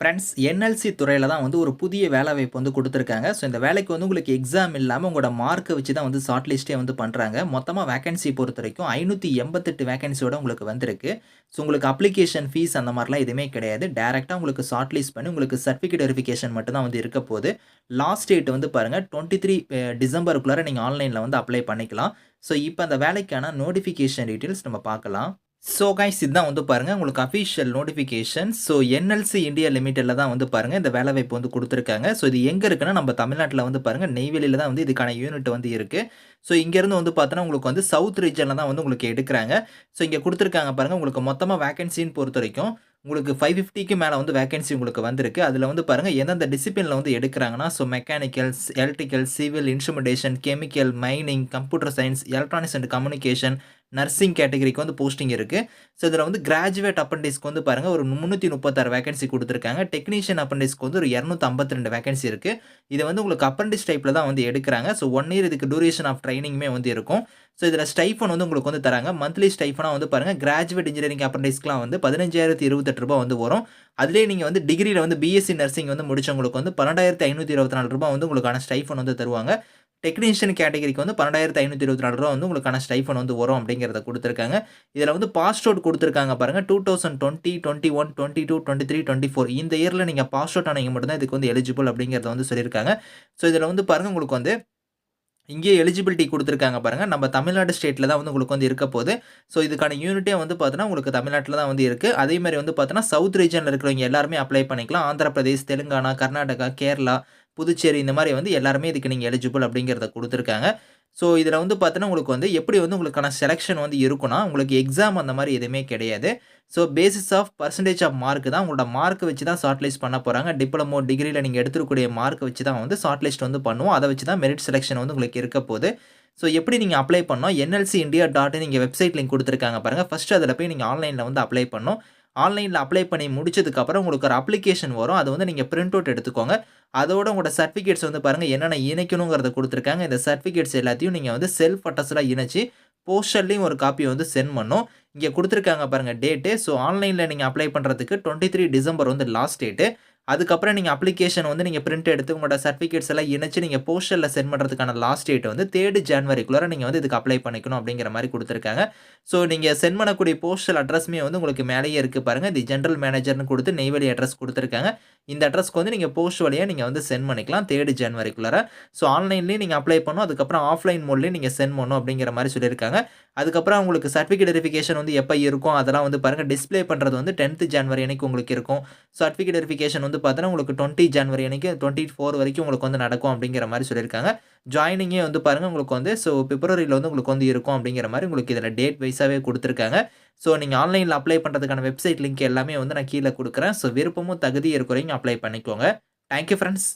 Friends NLC துறையில் தான் வந்து ஒரு புதிய வேலை வாய்ப்பு வந்து கொடுத்துருக்காங்க. ஸோ இந்த வேலைக்கு வந்து உங்களுக்கு எக்ஸாம் இல்லாமல் உங்களோட மார்க்கை வச்சு தான் வந்து ஷார்ட் லிஸ்ட்டே வந்து பண்ணுறாங்க மொத்தமாக வேகன்சி பொறுத்த வரைக்கும் ஐநூற்றி எண்பத்தெட்டு வேகன்சியோட உங்களுக்கு வந்திருக்கு. ஸோ உங்களுக்கு அப்ளிகேஷன் ஃபீஸ் அந்த மாதிரிலாம் எதுவுமே கிடையாது. டேரெக்டாக உங்களுக்கு ஷார்ட் லிஸ்ட் பண்ணி உங்களுக்கு சர்டிஃபிகேட் வெரிஃபிகேஷன் மட்டும் தான் வந்து இருக்க போது லாஸ்ட் டேட் வந்து பாருங்கள் டுவெண்ட்டி த்ரீ டிசம்பருக்குள்ளார நீங்கள் ஆன்லைனில் வந்து அப்ளை பண்ணிக்கலாம். ஸோ இப்போ அந்த வேலைக்கான நோட்டிஃபிகேஷன் டீட்டெயில்ஸ் நம்ம பார்க்கலாம். ஸோ கைஸ் இதுதான் வந்து பாருங்கள் உங்களுக்கு official notification so NLC India லிமிட்டடில் தான் வந்து பாருங்கள் இந்த வேலை வாய்ப்பு வந்து கொடுத்துருக்காங்க. ஸோ இது எங்கே இருக்குன்னா நம்ம தமிழ்நாட்டில் வந்து பாருங்கள் நெய்வேலியில் தான் வந்து இதுக்கான யூனிட் வந்து இருக்குது ஸோ இங்கேருந்து வந்து பார்த்தோன்னா உங்களுக்கு வந்து சவுத் ரீஜனில் தான் வந்து உங்களுக்கு எடுக்கிறாங்க. ஸோ இங்கே கொடுத்துருக்காங்க பாருங்கள் உங்களுக்கு மொத்தமாக வேகன்சின்னு பொறுத்த வரைக்கும் உங்களுக்கு ஃபைவ் ஃபிஃப்டிக்கு மேலே வந்து வேகன்சி உங்களுக்கு வந்திருக்கு. அதில் வந்து பாருங்கள் எந்தெந்த டிசிப்ளினில் வந்து எடுக்கிறாங்கன்னா so mechanicals electrical civil instrumentation chemical mining computer science electronics and communication nursing கேட்டகரிக்கு வந்து போஸ்டிங் இருக்குது ஸோ இதில் வந்து கிராஜுவேட் அப்பண்டிஸ்க்கு வந்து பாருங்கள் ஒரு முந்நூற்றி முப்பத்தாறு வேகன்சி கொடுத்துருக்காங்க. டெக்னீஷியன் அப்பண்டிஸ்க்கு வந்து ஒரு இரநூத்தி ஐம்பத்தி ரெண்டு வேகன்சி இருக்குது இது வந்து உங்களுக்கு அப்பண்டிஸ் டைப்பில் தான் வந்து எடுக்கிறாங்க. ஸோ ஒன் இயர் இதுக்கு டூரேஷன் ஆஃப் ட்ரைனிங்குமே வந்து இருக்கும். ஸோ இதில் ஸ்டைஃபன் வந்து உங்களுக்கு வந்து தராங்க. மந்த்லி ஸ்டைஃபனாக வந்து பாருங்கள் கிராஜுவேட் இன்ஜினியரிங் அப்ரண்டிஸ்க்குலாம் வந்து பதினஞ்சாயிரத்தி இருபத்தெட்டு ரூபா வந்து வரும். அதிலே நீங்கள் வந்து டிகிரியில் வந்து பிஎஸ்சி நர்சிங் வந்து முடிச்சவங்களுக்கு வந்து பன்னெண்டாயிரத்தி ஐநூற்றி இருபத்தி நாலு ரூபா வந்து உங்களுக்கான ஸ்டைஃபன் வந்து தருவாங்க. டெக்னீஷியன் கேட்டகரிக்கு வந்து பன்னெண்டாயிரத்து ஐநூற்றி இருபத்தி நாலு ரூபா வந்து உங்களுக்கான ஸ்டைஃபன் வந்து வரும் அப்படிங்கிறத கொடுத்துருக்காங்க. இதில் வந்து பாஸ்ட் அவுட் கொடுத்துருக்காங்க பாருங்கள் two thousand twenty twenty one twenty two twenty three twenty four இந்த இயரில் நீங்கள் பாஸ்ட் அவுட் ஆனவங்க மட்டும்தான் இதுக்கு வந்து எலிஜிபிள் அப்படிங்கிறத வந்து சொல்லியிருக்காங்க. ஸோ இதில் வந்து பாருங்கள் உங்களுக்கு வந்து இங்கே எலிஜிபிலிட்டி கொடுத்துருக்காங்க பாருங்கள் நம்ம தமிழ்நாடு ஸ்டேட்டில் தான் வந்து உங்களுக்கு வந்து இருக்க போகுது. ஸோ இதுக்கான யூனிட்டே வந்து பார்த்தோன்னா உங்களுக்கு தமிழ்நாட்டில் தான் வந்து இருக்குது அதே மாதிரி வந்து பார்த்தோன்னா சவுத் ரீஜனில் இருக்கிறவங்க எல்லாருமே அப்ளை பண்ணிக்கலாம். ஆந்திர பிரதேஷ் தெலுங்கானா கர்நாடகா கேரளா புதுச்சேரி இந்த மாதிரி வந்து எல்லாருமே இதுக்கு நீங்கள் எலிஜிபிள் அப்படிங்கிறத கொடுத்துருக்காங்க. ஸோ இதில் வந்து பார்த்தோன்னா உங்களுக்கு வந்து எப்படி வந்து உங்களுக்கான செலெக்ஷன் வந்து இருக்குன்னா உங்களுக்கு எக்ஸாம் அந்த மாதிரி எதுவுமே கிடையாது. So basis of percentage of mark தான் உங்களோட மார்க் வச்சு தான் ஷார்ட்லிஸ்ட் பண்ண போகிறாங்க டிப்ளமோ டிகிரியில் நீங்கள் எடுத்துக்கூடிய மார்க் வச்சு தான் வந்து ஷார்ட்லிஸ்ட் வந்து பண்ணுவோம். அதை வச்சு தான் மெரிட் செலெக்ஷன் வந்து உங்களுக்கு இருக்க போகுது. ஸோ எப்படி நீங்கள் அப்ளை பண்ணோம் என்எல்சி இந்தியா டாட் நீங்கள் வெப்சைட் லிங்க் கொடுத்துருக்காங்க பாருங்கள் ஃபஸ்ட்டு அதில் போய் நீங்கள் ஆன்லைனில் வந்து அப்ளை பண்ணணும். ஆன்லைனில் அப்ளை பண்ணி முடிச்சதுக்கப்புறம் உங்களுக்கு ஒரு அப்ளிகேஷன் வரும். அதை வந்து நீங்கள் பிரிண்ட் அவுட் எடுத்துக்கோங்க. அதோட உங்களோட சர்டிஃபிகேட்ஸ் வந்து பாருங்கள் என்னென்ன இணைக்கணுங்கிறத கொடுத்துருக்காங்க. இந்த சர்டிஃபிகேட்ஸ் எல்லாத்தையும் நீங்கள் வந்து செல்ஃப் அட்டஸ்டாக இணைச்சி போஸ்டர்லேயும் ஒரு காப்பி வந்து சென்ட் பண்ணும். இங்கே கொடுத்துருக்காங்க பாருங்கள் டேட்டு ஸோ ஆன்லைனில் நீங்கள் அப்ளை பண்ணுறதுக்கு டுவெண்ட்டி த்ரீ டிசம்பர் வந்து லாஸ்ட் டேட்டு அதுக்கப்புறம் நீங்கள் அப்ளிகேஷன் வந்து நீங்கள் பிரிண்ட் எடுத்து உங்களோட சர்டிஃபிகேட்ஸ் எல்லாம் இணைச்சு நீங்கள் போஸ்டலில் சென்ட் பண்ணுறதுக்கான லாஸ்ட் டேட் வந்து தேர்டு ஜான்வரிக்குள்ளே நீங்கள் வந்து இதுக்கு அப்ளை பண்ணிக்கணும் அப்படிங்கிற மாதிரி கொடுத்துருக்காங்க. ஸோ நீங்கள் சென்ட் பண்ணக்கூடிய போஸ்டல் அட்ரஸ்மே வந்து உங்களுக்கு மேலேயே இருக்குது பாருங்கள் இது ஜென்ரல் மேனேஜர்னு கொடுத்து நெய்வேலி அட்ரஸ் கொடுத்துருக்காங்க. இந்த அட்ரஸ்க்கு வந்து நீங்கள் போஸ்ட் வழியாக நீங்கள் வந்து சென்ட் பண்ணிக்கலாம். தேர்டு ஜான்வரிக்குள்ளார ஸோ ஆன்லைன்லேயும் நீங்கள் அப்ளை பண்ணணும். அதுக்கப்புறம் ஆஃப்லைன் மோட்லேயும் நீங்கள் சென்ட் பண்ணணும் அப்படிங்கிற மாதிரி சொல்லியிருக்காங்க. அதுக்கப்புறம் உங்களுக்கு சர்டிஃபிகேட் வெரிஃபிகேஷன் வந்து எப்போ இருக்கும்? அதெல்லாம் வந்து பாருங்கள் டிஸ்பிளே பண்ணுறது வந்து டென்த்து ஜனவரி அன்னைக்கு உங்களுக்கு இருக்கும். சர்டிஃபிகேட் வெரிஃபிகேஷன் வந்து பார்த்தோன்னா உங்களுக்கு டுவெண்ட்டி ஜனவரி அன்னைக்கு டுவெண்ட்டி ஃபோர் வரைக்கும் உங்களுக்கு வந்து நடக்கும் அப்படிங்கிற மாதிரி சொல்லியிருக்காங்க. ஜாயினிங்கே வந்து பாருங்கள் உங்களுக்கு வந்து ஸோ பிப்ரவரியில் வந்து உங்களுக்கு வந்து இருக்கும் அப்படிங்கிற மாதிரி உங்களுக்கு இதில் டேட் வைஸாகவே கொடுத்துருக்காங்க. ஸோ நீங்கள் ஆன்லைனில் அப்ளை பண்ணுறதுக்கான வெப்சைட் லிங்க் எல்லாமே வந்து நான் கீழே கொடுக்குறேன். ஸோ விருப்பமும் தகுதி இருக்கிறவங்க அப்ளை பண்ணிக்கோங்க. Thank you friends